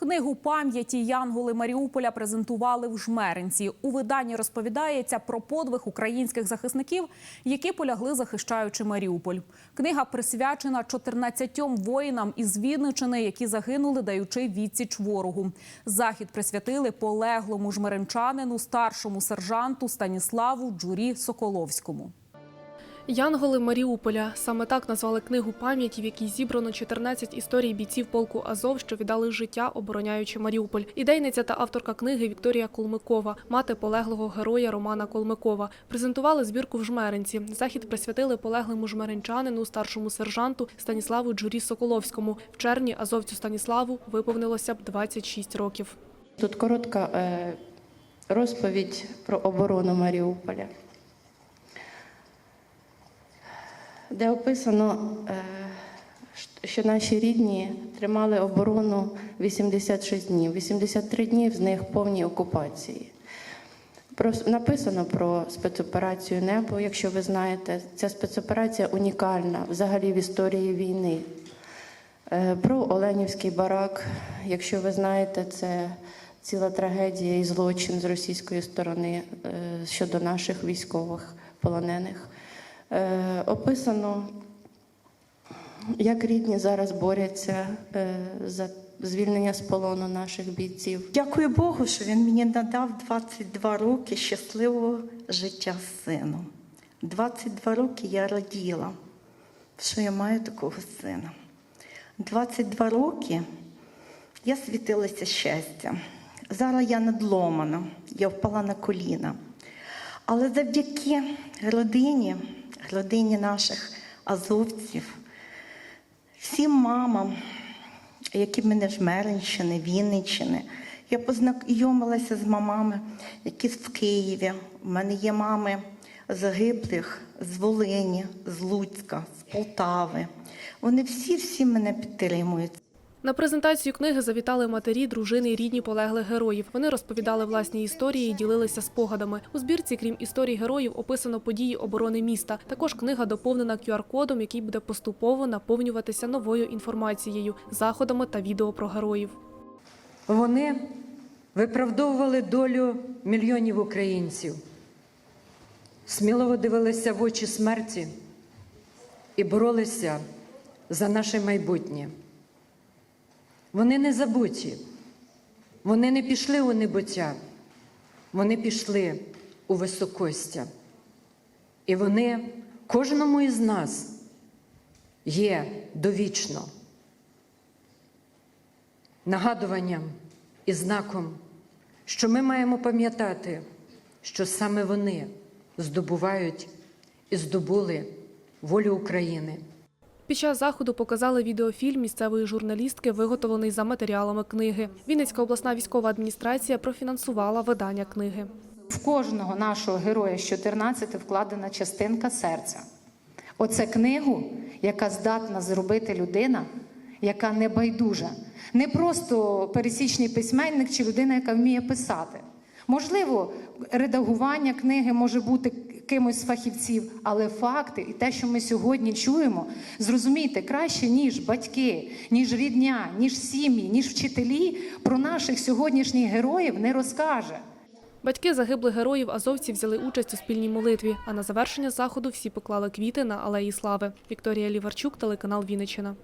Книгу пам'яті Янголи Маріуполя презентували в Жмеринці. У виданні розповідається про подвиг українських захисників, які полягли захищаючи Маріуполь. Книга присвячена 14 воїнам із Вінничини, які загинули, даючи відсіч ворогу. Захід присвятили полеглому жмеринчанину, старшому сержанту Станіславу Джурі Соколовському. Янголи Маріуполя саме так назвали книгу пам'яті, в якій зібрано 14 історій бійців полку Азов, що віддали життя, обороняючи Маріуполь. Ідейниця та авторка книги Вікторія Колмикова, мати полеглого героя Романа Колмикова. Презентували збірку в Жмеринці. Захід присвятили полеглому жмеринчанину, старшому сержанту Станіславу Джурі Соколовському. В червні азовцю Станіславу виповнилося б 26 років. Тут коротка е, розповідь про оборону Маріуполя, де описано, е, що наші рідні тримали оборону 86 днів. 83 дні з них повній окупації. Написано про спецоперацію Небо, якщо ви знаєте, ця спецоперація унікальна взагалі в історії війни. Е, Про Оленівський барак, якщо ви знаєте, це ціла трагедія і злочин з російської сторони е, щодо наших військових полонених. Е, Описано, як рідні зараз борються е, за звільнення з полону наших бійців. Дякую Богу, що він мені надав 22 роки щасливого життя з сином. 22 роки я раділа, що я маю такого сина. 22 роки я світилася щастям. Зараз я надломана, я впала на коліна. Але завдяки родині, родині наших азовців, всім мамам, які в мене Жмеринщини, Вінниччини. Я познайомилася з мамами, які в Києві. У мене є мами загиблих з Волині, з Луцька, з Полтави. Вони всі-всі мене підтримують. На презентацію книги завітали матері, дружини рідні полеглих героїв. Вони розповідали власні історії і ділилися спогадами. У збірці, крім історій героїв, описано події оборони міста. Також книга доповнена QR-кодом, який буде поступово наповнюватися новою інформацією, заходами та відео про героїв. Вони виправдовували долю мільйонів українців, сміливо дивилися в очі смерті і боролися за наше майбутнє. Вони не забуті, вони не пішли у небуття, вони пішли у високостя. І вони кожному із нас є довічно нагадуванням і знаком, що ми маємо пам'ятати, що саме вони здобувають і здобули волю України. Під час заходу показали відеофільм місцевої журналістки, виготовлений за матеріалами книги. Вінницька обласна військова адміністрація профінансувала видання книги. В кожного нашого героя з 14 вкладена частинка серця. Оце книгу, яка здатна зробити людина, яка не байдужа. Не просто пересічний письменник чи людина, яка вміє писати. Можливо, редагування книги може бути кимось з фахівців, але факти і те, що ми сьогодні чуємо, зрозумійте краще, ніж батьки, ніж рідня, ніж сім'ї, ніж вчителі про наших сьогоднішніх героїв не розкаже. Батьки загиблих героїв азовці взяли участь у спільній молитві. А на завершення заходу всі поклали квіти на алеї слави. Вікторія Ліварчук, телеканал Вінниччина.